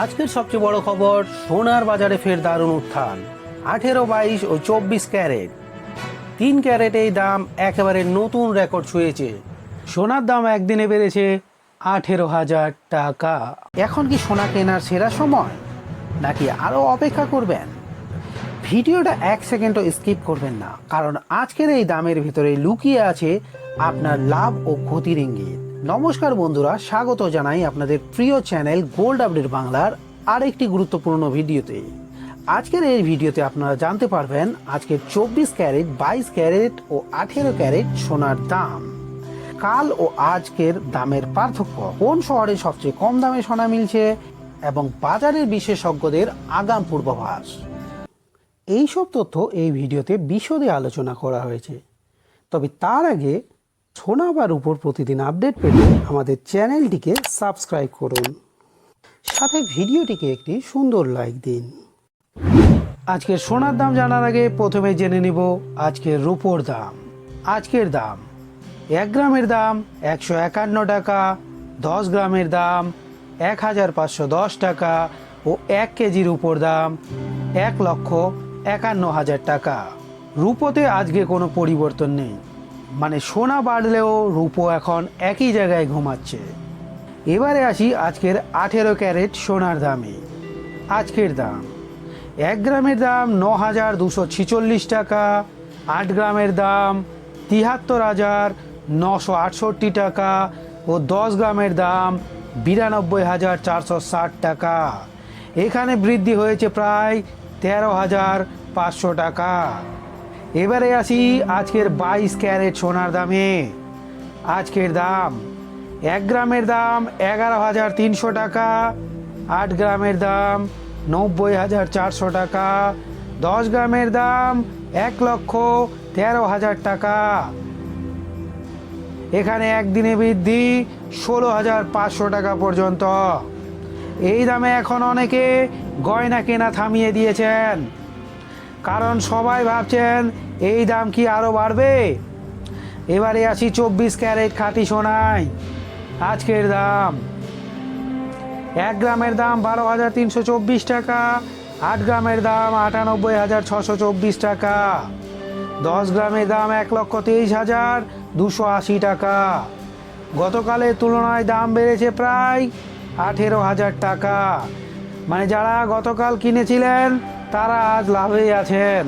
আজকের সবচেয়ে বড় খবর, সোনার বাজারে ফের দারুণ উত্থান। আঠেরো, বাইশ ও চব্বিশ ক্যারেট। তিন ক্যারেটেই দাম একেবারে নতুন রেকর্ড ছুঁয়েছে। সোনার দাম একদিনে বেড়েছে আঠেরো হাজার টাকা। এখন কি সোনা কেনার সেরা সময়? নাকি আরও অপেক্ষা করবেন? ভিডিওটা এক সেকেন্ডও স্কিপ করবেন না, কারণ আজকের এই দামের ভিতরে লুকিয়ে আছে আপনার লাভ ও ক্ষতির ইঙ্গিত। নমস্কার বন্ধুরা, স্বাগত জানাই আপনাদের প্রিয় চ্যানেল গোল্ড আপডেট বাংলার আরেকটি গুরুত্বপূর্ণ ভিডিওতে। আজকের এই ভিডিওতে আপনারা জানতে পারবেন আজকের চব্বিশ ক্যারেট, বাইশ ক্যারেট ও আঠেরো ক্যারেট সোনার দাম। কাল ও আজকের দামের পার্থক্য, কোন শহরে সবচেয়ে কম দামে সোনা মিলছে এবং বাজারের বিশেষজ্ঞদের আগাম পূর্বাভাস? এইসব তথ্য এই ভিডিওতে বিশদে আলোচনা করা হয়েছে। তবে তার আগে সোনা বা প্রতিদিন আপডেট পেতে আমাদের চ্যানেলটিকে সাবস্ক্রাইব করুন। সাথে ভিডিওটিকে একটি সুন্দর লাইক দিন। আজকের সোনার দাম জানার আগে প্রথমে জেনে নিব আজকের রূপোর দাম। আজকের দাম, এক গ্রামের দাম একশো একান্ন টাকা, দশ গ্রামের দাম এক হাজার পাঁচশো দশ টাকা ও এক কেজির উপর দাম এক লক্ষ একান্ন হাজার টাকা। রূপোতে আজকে কোনো পরিবর্তন নেই। মানে সোনা বাড়লেও রূপো এখন একই জায়গায় ঘুমাচ্ছে। এবারে আসি আজকের আঠেরো ক্যারেট সোনার দামে। আজকের দাম, এক গ্রামের দাম ন হাজার দুশো ছিচল্লিশ টাকা, আট গ্রামের দাম তিহাত্তর হাজার নশো আটষট্টি টাকা ও দশ গ্রামের দাম বিরানব্বই হাজার চারশো ষাট টাকা। এখানে বৃদ্ধি হয়েছে প্রায় তেরো হাজার পাঁচশো টাকা। এবারে আসি আজকের বাইশ ক্যারেট সোনার দামে। আজকের দাম এক গ্রামের দাম এগারো হাজার তিনশো টাকা, আট গ্রামের দাম নব্বই হাজার চারশো টাকা, দশ গ্রামের দাম এক লক্ষ তেরো হাজার টাকা। এখানে একদিনে বৃদ্ধি ষোলো হাজার পাঁচশো টাকা পর্যন্ত। এই দামে এখন অনেকে গয়না কেনা থামিয়ে দিয়েছেন। কারণ সবাই ভাবছেন এই দাম কি আরও বাড়বে? এবারে আসি চব্বিশ ক্যারেট খাঁটি সোনায়। আজকের দাম। এক গ্রামের দাম বারো হাজার তিনশো চব্বিশ টাকা, আট গ্রামের দাম আটানব্বই হাজার ছশো চব্বিশ টাকা। দশ গ্রামের দাম এক লক্ষ তেইশ হাজার দুশো আশি টাকা। গতকালের তুলনায় দাম বেড়েছে প্রায় আঠেরো হাজার টাকা। মানে যারা গতকাল কিনেছিলেন তারা আজ লাভেই আছেন।